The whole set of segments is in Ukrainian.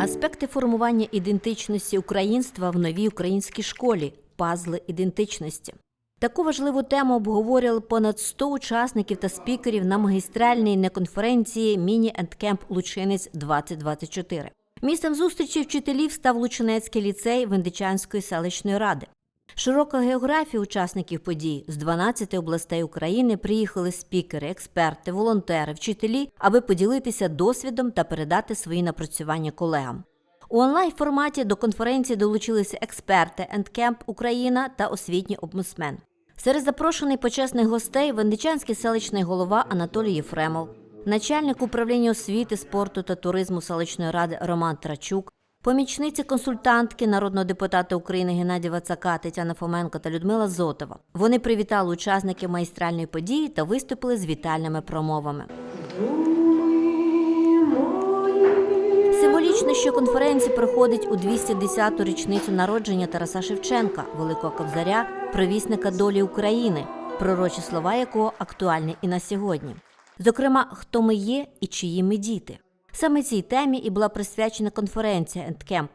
Аспекти формування ідентичності українства в новій українській школі пазли ідентичності. Таку важливу тему обговорювали понад 100 учасників та спікерів на магістральній неконференції Міні Ендкемп Лучинець 2024. Місцем зустрічі вчителів став Лучинецький ліцей Вендичанської селищної ради. Широка географія учасників подій з 12 областей України приїхали спікери, експерти, волонтери, вчителі, аби поділитися досвідом та передати свої напрацювання колегам. У онлайн форматі до конференції долучилися експерти Ендкемп Україна та освітній обмусмен. Серед запрошених почесних гостей Вендичанський селищний голова Анатолій Єфремов, начальник управління освіти, спорту та туризму селищної ради Роман Трачук, помічниці консультантки народного депутата України Геннадія Вацака, Тетяна Фоменко та Людмила Зотова. Вони привітали учасників майстральної події та виступили з вітальними промовами. Символічно, що конференція проходить у 210-ту річницю народження Тараса Шевченка, великого кобзаря, провісника долі України, пророчі слова якого актуальні і на сьогодні. Зокрема, хто ми є і чиї ми діти. Саме цій темі і була присвячена конференція «Ендкемп».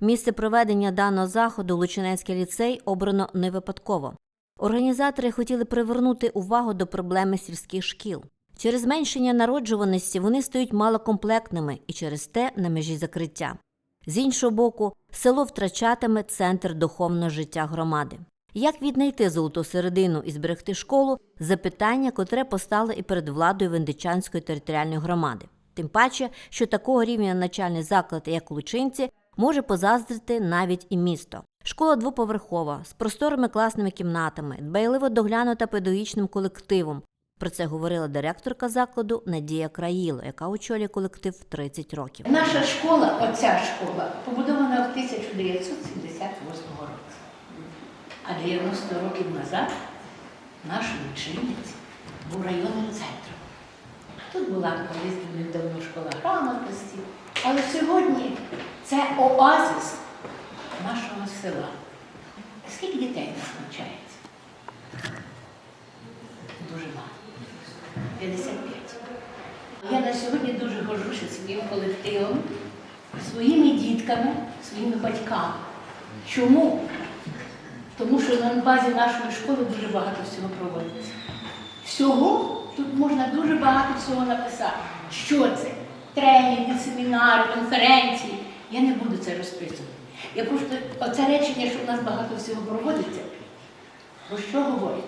Місце проведення даного заходу Лучинецький ліцей обрано не випадково. Організатори хотіли привернути увагу до проблеми сільських шкіл. Через зменшення народжуваності вони стають малокомплектними і через те на межі закриття. З іншого боку, село втрачатиме центр духовного життя громади. Як віднайти золоту середину і зберегти школу запитання, котре постало і перед владою Вендичанської територіальної громади. Тим паче, що такого рівня начальний заклад, як Лучинці, може позаздрити навіть і місто. Школа двоповерхова з просторими класними кімнатами, дбайливо доглянута педагогічним колективом. Про це говорила директорка закладу Надія Країло, яка очолює колектив 30 років. Наша школа, оця школа, побудована в 1978 році. А 90 років назад наш Лучинець був районним центром. Тут була колись дуже давно школа грамотності, але сьогодні це оазис нашого села. Скільки дітей нас навчається? Дуже мало. 55. Я на сьогодні дуже горжуся своїм колективом, своїми дітками, своїми батьками. Чому? Тому що на базі нашої школи дуже багато всього проводиться. Всього тут можна дуже багато всього написати. Що це? Тренінги, семінари, конференції. Я не буду це розписувати. Я просто оце речення, що в нас багато всього проводиться. Про що говорить?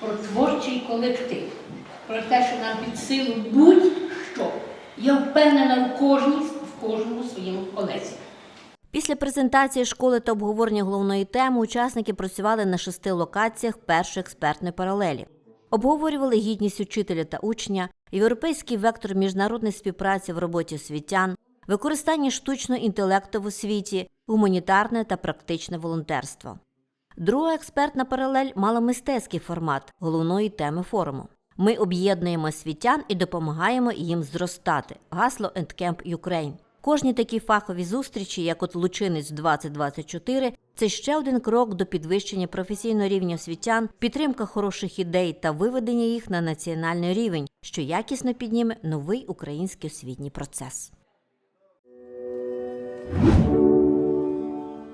Про творчий колектив, про те, що нам під силу будь-що. Я впевнена в кожній, в кожному своєму колезі. Після презентації школи та обговорення головної теми учасники працювали на шести локаціях першої експертної паралелі. Обговорювали гідність учителя та учня, європейський вектор міжнародної співпраці в роботі освітян, використання штучного інтелекту в освіті, гуманітарне та практичне волонтерство. Друга експертна паралель мала мистецький формат головної теми форуму. Ми об'єднуємо освітян і допомагаємо їм зростати. Гасло Endcamp Ukraine. Кожні такі фахові зустрічі, як от Лучинець 2024, це ще один крок до підвищення професійного рівня освітян, підтримка хороших ідей та виведення їх на національний рівень, що якісно підніме новий український освітній процес.